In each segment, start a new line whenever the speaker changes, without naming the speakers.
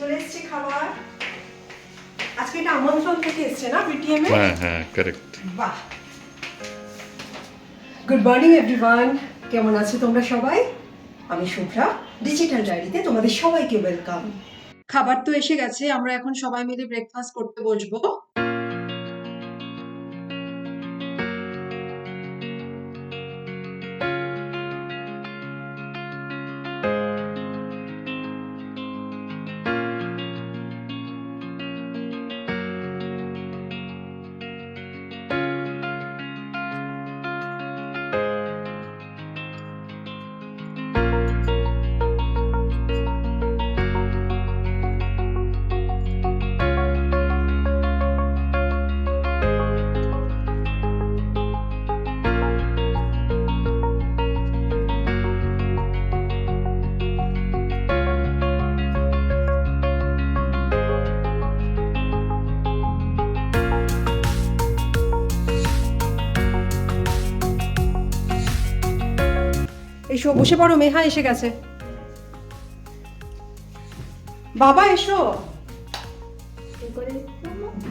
চলে এসছে খাবার। আজকে এটা আমন্ত্রণ থেকে এসছে না বিটিএম এ?
হ্যাঁ হ্যাঁ কারেক্ট
বাহ। গুড মর্নিং এভরিওয়ান কেমন আছো তোমরা সবাই? আমি শুভ্রা। ডিজিটাল ডায়েরিতে তোমাদের সবাইকে ওয়েলকাম খাবার তো এসে গেছে আমরা এখন সবাই মিলে ব্রেকফাস্ট করতে বসবো। এসো বসে পড়ো মেহা এসে গেছে। বাবা এসো।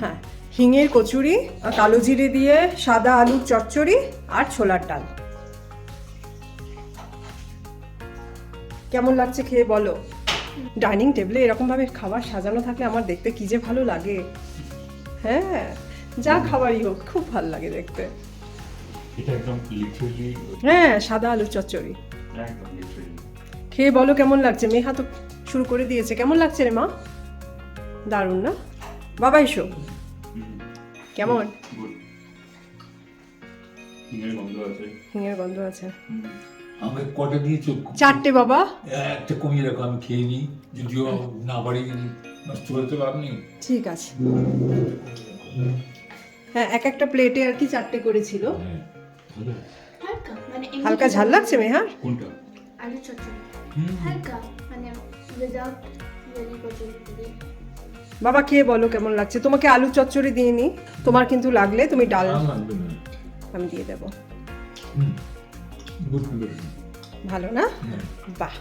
হ্যাঁ হিঙের কচুরি আর কালো জিরে দিয়ে সাদা আলুর চচ্চড়ি আর ছোলার ডাল। কেমন লাগছে খেয়ে বলো? ডাইনিং টেবিলে এরকম ভাবে খাবার সাজানো থাকলে আমার দেখতে কি যে ভালো লাগে। হ্যাঁ যা খাবারই হোক খুব ভালো লাগে দেখতে।
এটা একদম লিটারালি
হ্যাঁ সাদা আলুর চচ্চড়ি।
একদম
খেয়ে বলো কেমন লাগছে? মেহা তো শুরু করে দিয়েছে। কেমন লাগছে রে মা? দারুণ না? বাবা এসো। কেমন?
হিঙের গন্ধ আছে।
আমাকে কটা দিয়েছ?
চারটে বাবা।
একটা কমিয়ে রাখো আমি খেয়ে নিই। যদিও না পারি নষ্ট করতে আপনি
ঠিক আছে। হ্যাঁ এক একটা প্লেটে আর কি চারটে করেছিল?
হ্যাঁ।
হালকা মানে
হালকা ঝাল লাগছে মেহার
কোনটা?
আলু চচ্চড়ি। হালকা মানে উইদাউট ভেরি কচুরি
বাবা খেয়ে বলো কেমন লাগছে? তোমাকে আলু চচ্চড়ি দিয়ে নি তোমার কিন্তু লাগলে তুমি ডাল
আর লাগবে না।
আমি দিয়ে দেবো. ভালো না। বাহ।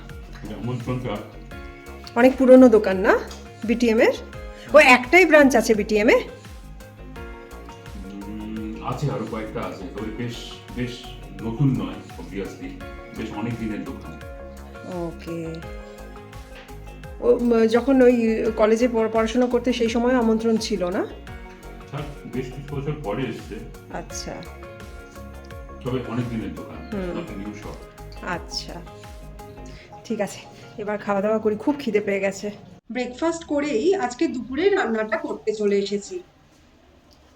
অনেক পুরনো দোকান না বিটিএম এর ও একটাই ব্রাঞ্চ আছে বিটিএম? এ
আছে আরও কয়েকটা আছে তবে বেশ বেশ নতুন নয় অবভিয়াসলি বেশ অনেক দিনের দোকান।
ওকে। ও যখন ওই কলেজে পড়াশোনা করতে সেই সময় আমন্ত্রণ ছিল না?
হ্যাঁ বেশ কিছু বছর পরে এসছে।
আচ্ছা।
তবে অনেক দিনের দোকান নিউ শপ
আচ্ছা। ঠিক আছে এবার খাওয়া দাওয়া করি খুব খিদে পেয়ে গেছে। ব্রেকফাস্ট করেই আজকে দুপুরে রান্নাটা করতে চলে এসেছি।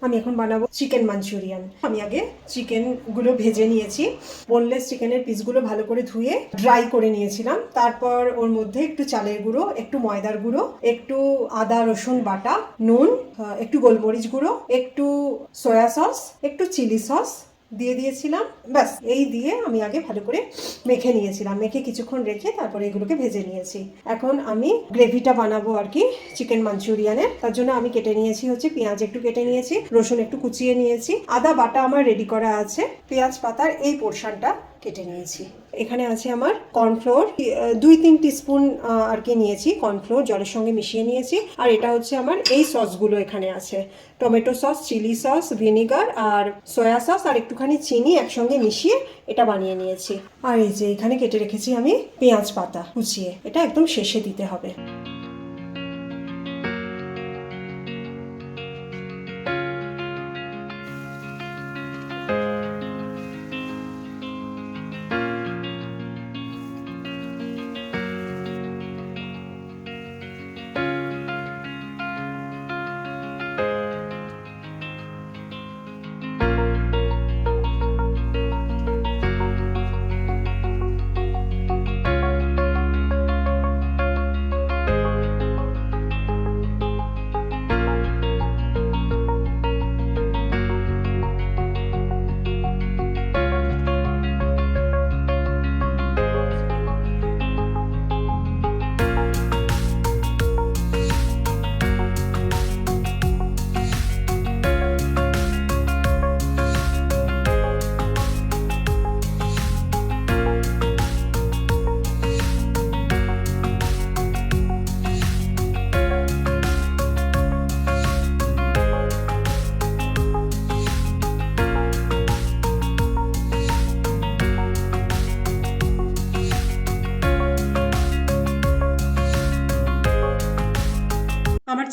আমি এখন বানাবো চিকেন মাঞ্চুরিয়ান। আমি আগে চিকেনগুলো ভেজে নিয়েছি। বোনলেস চিকেনের পিসগুলো ভালো করে ধুয়ে ড্রাই করে নিয়েছিলাম। তারপর ওর মধ্যে একটু চালের গুঁড়ো, একটু ময়দার গুঁড়ো, একটু আদা, রসুন, বাটা, নুন একটু গোলমরিচ গুঁড়ো, একটু সয়া সস একটু চিলি সস দিয়ে দিয়েছিলাম। ব্যাস, এই দিয়ে আমি আগে ভালো করে মেখে নিয়েছিলাম। মেখে কিছুক্ষণ রেখে তারপরে এগুলোকে ভেজে নিয়েছি। এখন আমি গ্রেভিটা বানাবো আর কি, চিকেন মাঞ্চুরিয়ানের। তার জন্য আমি কেটে নিয়েছি হচ্ছে পেঁয়াজ একটু কেটে নিয়েছি, রসুন একটু কুচিয়ে নিয়েছি। আদা বাটা আমার রেডি করা আছে। পেঁয়াজ পাতার এই পোর্শনটা কেটে নিয়েছি। এখানে আছে আমার কর্নফ্লোর। দুই তিন টিস্পুন আর কি নিয়েছি, কর্নফ্লোর, জলের সঙ্গে মিশিয়ে নিয়েছি। আর এটা হচ্ছে আমার এই সসগুলো এখানে আছে। Tomato sauce, chilli sauce, vinegar আর সয়া সস আর একটুখানি চিনি একসঙ্গে মিশিয়ে এটা বানিয়ে নিয়েছি। আর এই যে এখানে কেটে রেখেছি আমি পেঁয়াজ পাতা কুচিয়ে। এটা একদম শেষে দিতে হবে।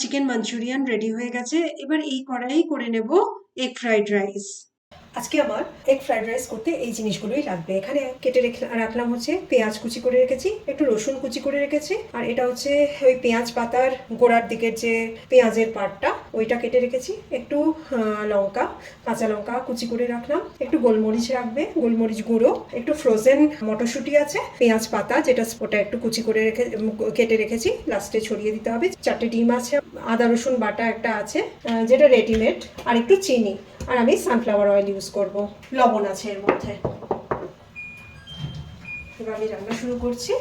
চিকেন মাঞ্চুরিয়ান রেডি হয়ে গেছে। এবার এই কড়াই করে নেব এগ ফ্রাইড রাইস আজকে আমার এগ ফ্রাইড রাইস করতে এই জিনিসগুলোই লাগবে। এখানে কেটে রেখে রাখলাম হচ্ছে পেঁয়াজ কুচি করে রেখেছি, একটু রসুন কুচি করে রেখেছি, আর এটা হচ্ছে ওই পেঁয়াজ পাতার গোড়ার দিকের যে পেঁয়াজের পাটটা, ওইটা কেটে রেখেছি। একটু লঙ্কা, কাঁচা লঙ্কা কুচি করে রাখলাম। একটু গোলমরিচ রাখবে, গোলমরিচ গুঁড়ো, একটু ফ্রোজেন মটরশুঁটি আছে, পেঁয়াজ পাতা যেটা ওটা একটু কুচি করে রেখে কেটে রেখেছি লাস্টে ছড়িয়ে দিতে হবে। চারটে ডিম আছে, আদা রসুন বাটা একটা আছে যেটা রেডিমেড আর একটু চিনি। আর আমি সানফ্লাওয়ার অয়েল ইউজ করব। লবণ আছে এর মধ্যে। এবার আমি রান্না শুরু করছি।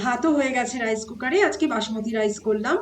ভাতও হয়ে গেছে রাইস কুকারে আজকে বাসমতি রাইস করলাম।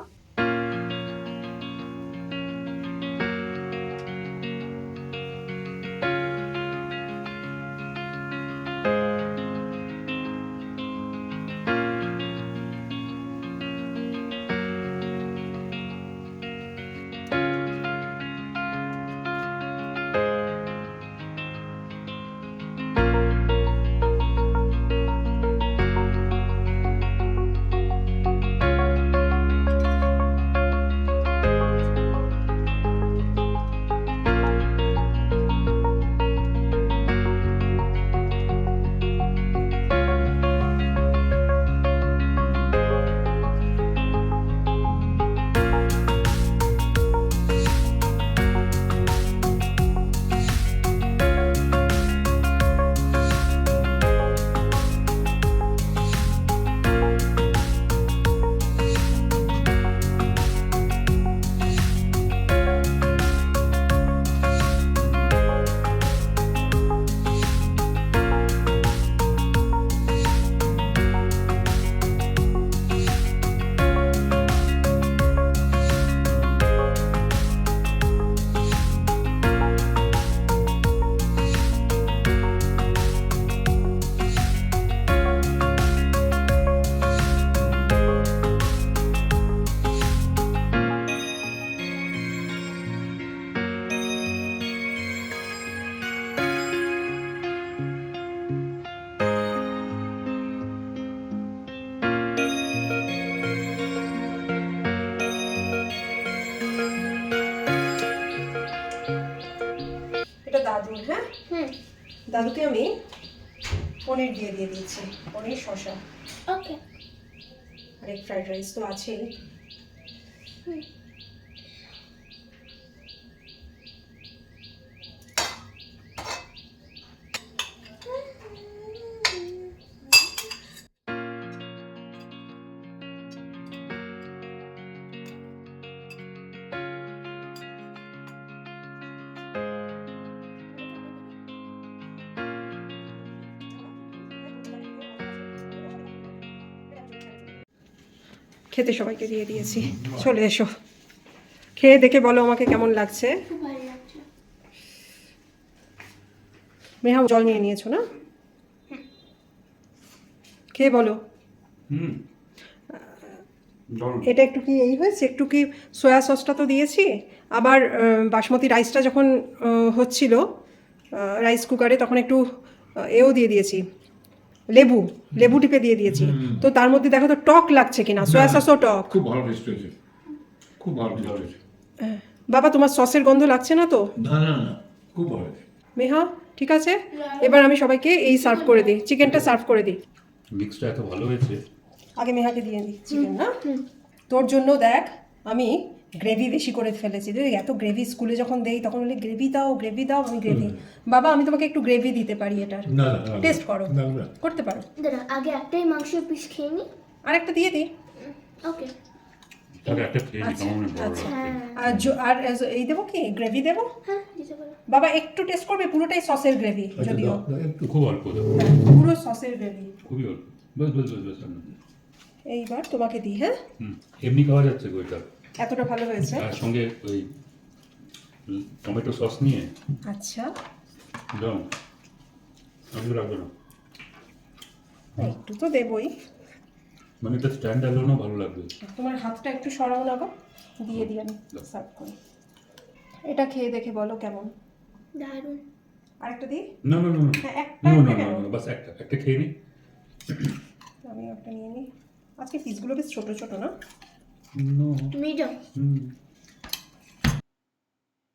দাদুর হ্যাঁ?
হুম।
দাদুকে আমি পনির দিয়ে দিয়ে দিয়েছি পনির শশা
ওকে।
আর এক ফ্রাইড রাইস তো আছেই। খেতে সবাইকে দিয়ে দিয়েছি। চলে এসো। খেয়ে দেখে বলো আমাকে কেমন লাগছে। মেহা জল নিয়ে নিয়েছো না? খেয়ে বলো। এটা একটু কি এই হয়েছে? একটু কি সয়া সসটা তো দিয়েছি। আবার বাসমতি রাইসটা যখন হচ্ছিল রাইস কুকারে তখন একটু এও দিয়ে দিয়েছি। লেবু লেবু টিপে দিয়ে দিয়েছি। তো তার মধ্যে দেখো তো টক লাগছে কিনা সয়া সসও টক।
খুব ভালো টেস্ট হয়েছে। খুব ভালো টেস্ট হয়েছে।
বাবা তোমার সসের গন্ধ লাগছে না তো?
না না না খুব ভালো হয়েছে।
মেহা ঠিক আছে? এবার আমি সবাইকে এই সার্ভ করে দিই। চিকেনটা সার্ভ করে দিই।
মিক্সটা এত ভালো হয়েছে।
আগে মেহাকে দিয়ে দিই। চিকেন না তোর জন্য দেখ আমি গ্রেভি বেশি করে ফেলেছি। তুই এত গ্রেভি স্কুলে যখন দেই তখন বলি গ্রেভি দাও গ্রেভি দাও আমি গ্রেভি বাবা আমি তোমাকে একটু গ্রেভি দিতে পারি এটার। টেস্ট করো।
না না।
করতে পারো।
দাঁড়া আগে একটাই মাংসের পিস খেয়ে নি।
আর একটা দিয়ে দিই।
ওকে।
আচ্ছা।
হ্যাঁ
আর এই দেবো কি? গ্রেভি দেবো?
হ্যাঁ
বাবা একটু টেস্ট করবে পুরোটাই সসের গ্রেভি
আচ্ছা,
যদিও।
খুব অল্প
পুরো সসের গ্রেভি
খুবই অল্প।
এইবার তোমাকে দিই হ্যাঁ?
এমনি খাওয়া যাচ্ছে গো এটা।
এতটা ভালো হয়েছে?
তার সঙ্গে ওই টমেটো সস নিয়ে
আচ্ছা।
দাও। আমি রাখব না।
একটু তো দেবই।
মানে এটা স্ট্যান্ড অ্যালোনও ভালো লাগবে।
তোমার হাতটা একটু সরাও না দিয়ে দিয়ে আমি সার্ভ করি। এটা খেয়ে দেখে বলো কেমন?
দারুণ।
আরেকটা দিই?
না না না
হ্যাঁ একটা
না
একটা
না
কেন?
না বাস একটা একটা খেয়ে নি।
আমি একটা নিয়ে নিই। আজকে পিসগুলো বেশ ছোট ছোট না?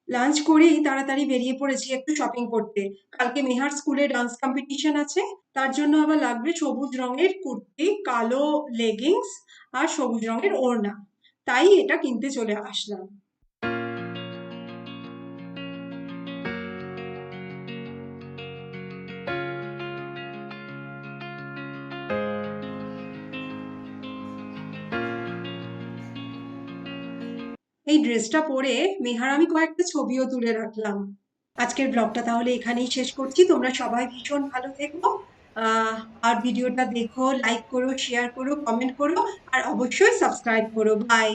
লাঞ্চ করেই তাড়াতাড়ি বেরিয়ে পড়েছি একটু শপিং করতে। কালকে মেহার স্কুলে ডান্স কম্পিটিশন আছে। তার জন্য আবার লাগবে সবুজ রঙের কুর্তি কালো লেগিংস আর সবুজ রঙের ওড়না। তাই এটা কিনতে চলে আসলাম। এই ড্রেসটা পরে মেহার আমি কয়েকটা ছবিও তুলে রাখলাম। আজকের ব্লগটা তাহলে এখানেই শেষ করছি। তোমরা সবাই ভীষণ ভালো থেকো। আর ভিডিওটা দেখো লাইক করো শেয়ার করো কমেন্ট করো, আর অবশ্যই সাবস্ক্রাইব করো। বাই